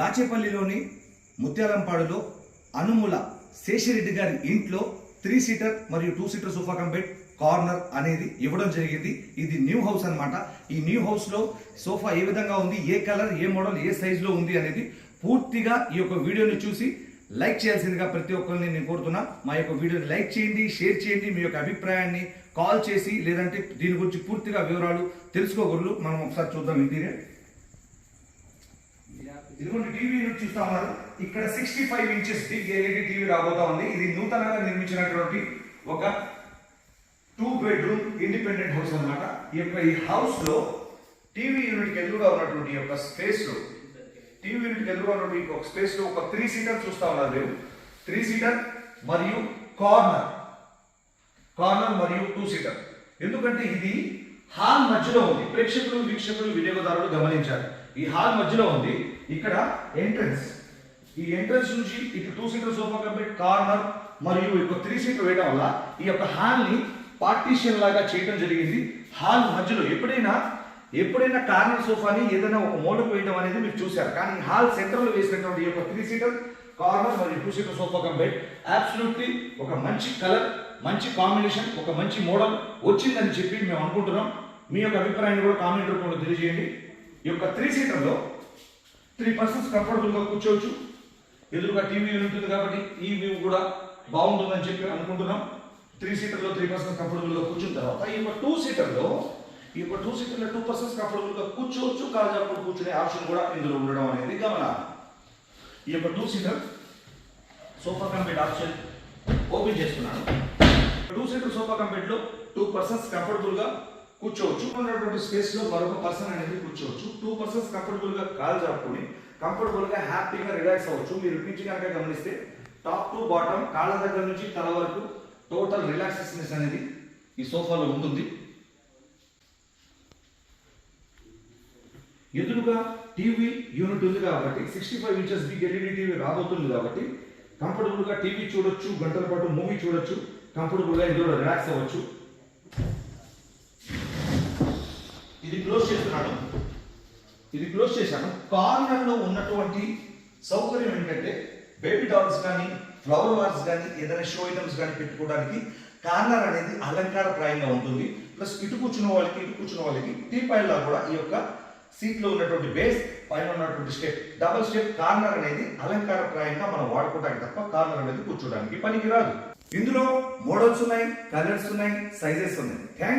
దాచేపల్లిలోని ముత్యాలంపాడులో అనుముల శేషిరెడ్డి గారి ఇంట్లో three seater మరియు two seater sofa cum corner అనేది ఇవ్వడం జరిగింది. ఇది న్యూ హౌస్ అనమాట ఈ న్యూ హౌస్లో సోఫా ఏ విధంగా ఉంది ఏ కలర్ ఏ మోడల్ ఏ సైజులో ఉంది అనేది పూర్తిగా ఈ యొక్క వీడియోని చూసి లైక్ చేయాల్సిందిగా ప్రతి ఒక్కరిని నేను కోరుతున్నా. మా యొక్క వీడియోని లైక్ చేయండి షేర్ చేయండి మీ యొక్క అభిప్రాయాన్ని కాల్ చేసి లేదంటే దీని గురించి పూర్తిగా వివరాలు తెలుసుకోగలరు. మనం ఒకసారి చూద్దాం. ఇంటీరియర్ ఇదిగోండి టీవీ చూస్తా ఉన్నారు ఇక్కడ sixty five inches big LED TV రాబోతా ఉంది. ఇది నూతనంగా నిర్మించినటువంటి ఒక టూ బెడ్రూమ్ ఇండిపెండెంట్ హౌస్ అన్నమాట. ఈ యొక్క ఈ హౌస్లో టీవీ యూనిట్ ఎదురుగా ఉన్నటువంటి యొక్క స్పేస్లో టీవీ యూనిట్ ఎదురుగా ఉన్నటువంటి ఒక స్పేస్లో ఒక త్రీ సీటర్ చూస్తా ఉన్నారు మీరు త్రీ సీటర్ మరియు కార్నర్ కార్నర్ మరియు టూ సీటర్ ఎందుకంటే ఇది హాల్ మధ్యలో ఉంది. ప్రేక్షకులు వీక్షకులు వినియోగదారులు గమనించారు ఈ హాల్ మధ్యలో ఉంది. ఇక్కడ ఎంట్రన్స్ ఈ ఎంట్రన్స్ నుంచి ఇటు two seater sofa company corner మరియు ఇక త్రీ సీటర్ వేయడం వల్ల ఈ యొక్క హాల్ని పార్టీషన్ లాగా చేయడం జరిగింది. హాల్ మధ్యలో ఎప్పుడైనా ఎప్పుడైనా కార్నర్ సోఫాని ఏదైనా ఒక మూలకు వేయడం అనేది మీరు చూశారు. కానీ హాల్ సెంటర్లో వేసినటువంటి ఈ యొక్క త్రీ సీటర్ కార్నర్ మరియు two seater sofa company absolutely ఒక మంచి కలర్ మంచి కాంబినేషన్ ఒక మంచి మోడల్ వచ్చిందని చెప్పి మేము అనుకుంటున్నాం. మీ యొక్క అభిప్రాయాన్ని కూడా కామెంట్ రూపంలో తెలియజేయండి. ఈ యొక్క త్రీ సీటర్లో త్రీ పర్సన్స్ కంఫర్టబుల్గా కూర్చోవచ్చు. ఎదురుగా టీవీ ఉంటుంది కాబట్టి ఈ వ్యూ కూడా బాగుంటుందని చెప్పి అనుకుంటున్నాం. త్రీ సీటర్లో త్రీ పర్సన్స్ కంఫర్టబుల్గా కూర్చున్న తర్వాత ఈ యొక్క టూ సీటర్లో ఈ యొక్క టూ సీటర్లో టూ పర్సన్స్ కంఫర్టబుల్గా కూర్చోవచ్చు. కాజాపుడు కూర్చునే ఆప్షన్ కూడా ఇందులో ఉండడం అనేది గమనాలి ఈ యొక్క two seater sofa compact option open చేస్తున్నాను. టూ సీటర్ సోఫా కంపెట్లో టూ పర్సన్స్ కంఫర్టబుల్గా కూర్చోవచ్చు. ఉన్నటువంటి స్పేస్లో మరొక పర్సన్ అనేది కూర్చోవచ్చు. టూ పర్సన్స్ కంఫర్టబుల్గా కాల్ చాపుకొని కంఫర్టబుల్గా హ్యాపీగా రిలాక్స్ అవ్వచ్చు. మీరు పిచ్చి కనుక గమనిస్తే టాప్ టు బాటమ్ కాళ్ళ దగ్గర నుంచి తల వరకు టోటల్ రిలాక్సేషన్ అనేది ఈ సోఫాలో ఉంటుంది. ఎదురుగా టీవీ యూనిట్ ఉంది కాబట్టి sixty five inches big LED TV రాబోతుంది కాబట్టి కంఫర్టబుల్గా టీవీ చూడొచ్చు గంటల పాటు మూవీ చూడొచ్చు కంఫర్టబుల్గా ఇందులో రిలాక్స్ అవ్వచ్చు ఇది క్లోజ్ చేస్తున్నాను ఇది క్లోజ్ చేశాను. కార్నర్లో ఉన్నటువంటి సౌకర్యం ఏంటంటే బేబీ డాల్స్ కానీ ఫ్లవర్ వార్స్ కానీ ఏదైనా షో ఐటమ్స్ కానీ పెట్టుకోవడానికి కార్నర్ అనేది అలంకారప్రాయంగా ఉంటుంది. ప్లస్ ఇటు కూర్చున్న వాళ్ళకి ఇటు కూర్చున్న వాళ్ళకి టీ పైలా కూడా ఈ యొక్క సీట్లో ఉన్నటువంటి బేస్ పైన ఉన్నటువంటి స్టెప్ డబుల్ స్టెప్ కార్నర్ అనేది అలంకారప్రాయంగా మనం వాడుకోవడానికి తప్ప కార్నర్ అనేది కూర్చోడానికి పనికి రాదు ఇందులో మోడల్స్ ఉన్నాయి కలర్స్ ఉన్నాయి సైజెస్ ఉన్నాయి. థ్యాంక్